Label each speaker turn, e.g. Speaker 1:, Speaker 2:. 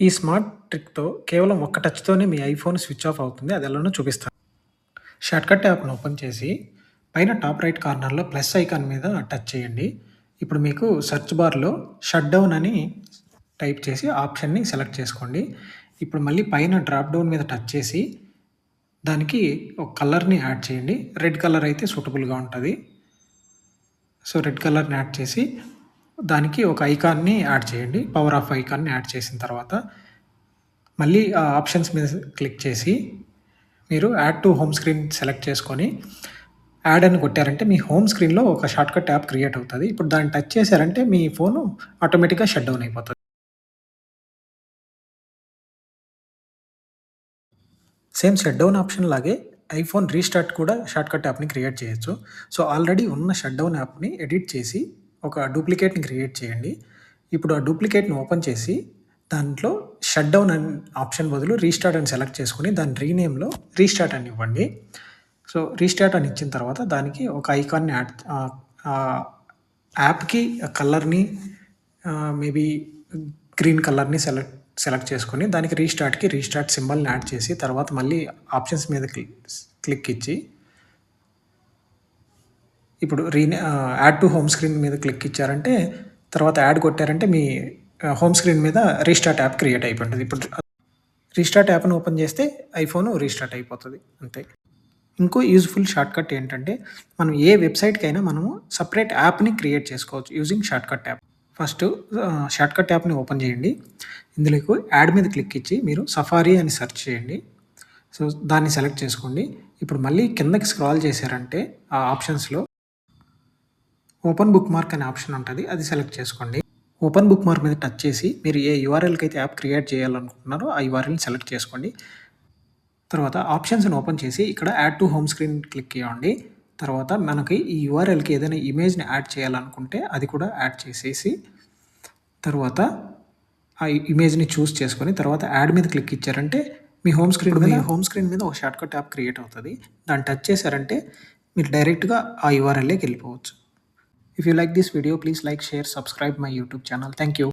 Speaker 1: ఈ స్మార్ట్ ట్రిక్‌తో కేవలం ఒక్క టచ్‌తోనే మీ ఐఫోన్ స్విచ్ ఆఫ్ అవుతుంది. అది ఎలానో చూపిస్తాను. షార్ట్‌కట్ యాప్‌ని ఓపెన్ చేసి పైన టాప్ రైట్ కార్నర్‌లో ప్లస్ ఐకాన్ మీద టచ్ చేయండి. ఇప్పుడు మీకు సెర్చ్ బార్‌లో షట్ డౌన్ అని టైప్ చేసి ఆప్షన్‌ని సెలెక్ట్ చేసుకోండి. ఇప్పుడు మళ్ళీ పైన డ్రాప్ డౌన్ మీద టచ్ చేసి దానికి ఒక కలర్‌ని యాడ్ చేయండి. రెడ్ కలర్ అయితే సూటబుల్‌గా ఉంటుంది సో, రెడ్ కలర్‌ని యాడ్ చేసి దానికి ఒక ఐకాన్‌ని యాడ్ చేయండి. పవర్ ఆఫ్ ఐకాన్‌ని యాడ్ చేసిన తర్వాత మళ్ళీ ఆ ఆప్షన్స్ మీద క్లిక్ చేసి మీరు add to home screen select చేసుకొని యాడ్ అని కొట్టారంటే మీ హోమ్ స్క్రీన్‌లో ఒక షార్ట్‌కట్ యాప్ క్రియేట్ అవుతుంది ఇప్పుడు దాన్ని టచ్ చేశారంటే మీ ఫోను ఆటోమేటిక్‌గా షట్ డౌన్ అయిపోతుంది సేమ్ షట్ డౌన్ ఆప్షన్ లాగే ఐఫోన్ రీస్టార్ట్ కూడా షార్ట్‌కట్ యాప్‌ని క్రియేట్ చేయొచ్చు. సో, ఆల్రెడీ ఉన్న షట్ డౌన్ యాప్‌ని ఎడిట్ చేసి ఒక డూప్లికేట్‌ని క్రియేట్ చేయండి. ఇప్పుడు ఆ డూప్లికేట్‌ని ఓపెన్ చేసి దాంట్లో షట్ డౌన్ అని ఆప్షన్ బదులు రీస్టార్ట్ అని సెలెక్ట్ చేసుకుని దాని రీనేమ్‌లో రీస్టార్ట్ అని ఇవ్వండి. సో, రీస్టార్ట్ అని ఇచ్చిన తర్వాత దానికి ఒక ఐకాన్‌ని యాడ్ యాప్‌కి కలర్‌ని మేబీ గ్రీన్ కలర్‌ని సెలెక్ట్ సెలెక్ట్ చేసుకొని దానికి రీస్టార్ట్‌కి రీస్టార్ట్ సింబల్‌ని యాడ్ చేసి తర్వాత మళ్ళీ ఆప్షన్స్ మీద క్లిక్ క్లిక్ ఇచ్చి ఇప్పుడు రీనే యాడ్ టు హోమ్ స్క్రీన్ మీద క్లిక్ ఇచ్చారంటే తర్వాత యాడ్ కొట్టారంటే మీ హోమ్ స్క్రీన్ మీద రీస్టార్ట్ యాప్ క్రియేట్ అయిపోతుంది ఇప్పుడు రీస్టార్ట్ యాప్‌ని ఓపెన్ చేస్తే ఐఫోన్ రీస్టార్ట్ అయిపోతుంది అంతే. ఇంకో యూజ్‌ఫుల్ షార్ట్‌కట్ ఏంటంటే మనం ఏ వెబ్‌సైట్‌కైనా మనము సపరేట్ యాప్‌ని క్రియేట్ చేసుకోవచ్చు using shortcut app. First shortcut యాప్‌ని ఓపెన్ చేయండి. ఇందులోకి యాడ్ మీద క్లిక్ ఇచ్చి మీరు సఫారీ అని సెర్చ్ చేయండి. సో, దాన్ని సెలెక్ట్ చేసుకోండి. ఇప్పుడు మళ్ళీ కిందకి స్క్రాల్ చేశారంటే ఆ ఆప్షన్స్‌లో ఓపెన్ బుక్‌మార్క్ అనే ఆప్షన్ ఉంటది. అది సెలెక్ట్ చేసుకోండి. ఓపెన్ బుక్‌మార్క్ మీద టచ్ చేసి మీరు ఏ యూఆర్ఎల్‌కి అయితే యాప్ క్రియేట్ చేయాలనుకుంటున్నారో ఆ యూఆర్ఎల్‌ని సెలెక్ట్ చేసుకోండి. తర్వాత ఆప్షన్స్‌ని ఓపెన్ చేసి ఇక్కడ add to home screen click ఇవ్వండి. తర్వాత మనకి ఈ యూఆర్ఎల్‌కి ఏదైనా ఇమేజ్‌ని యాడ్ చేయాలనుకుంటే అది కూడా యాడ్ చేసేసి తర్వాత ఆ ఇమేజ్‌ని చూస్ చేసుకొని తర్వాత యాడ్ మీద క్లిక్ ఇచ్చారంటే మీ హోమ్ స్క్రీన్ మీద హోమ్ స్క్రీన్ మీద ఒక షార్ట్‌కట్ యాప్ క్రియేట్ అవుతది. దాన్ని టచ్ చేశారంటే మీరు డైరెక్ట్‌గా ఆ యూఆర్ఎల్‌లోకి వెళ్ళిపోవచ్చు. If you like this video, please like, share, subscribe my YouTube channel. Thank you.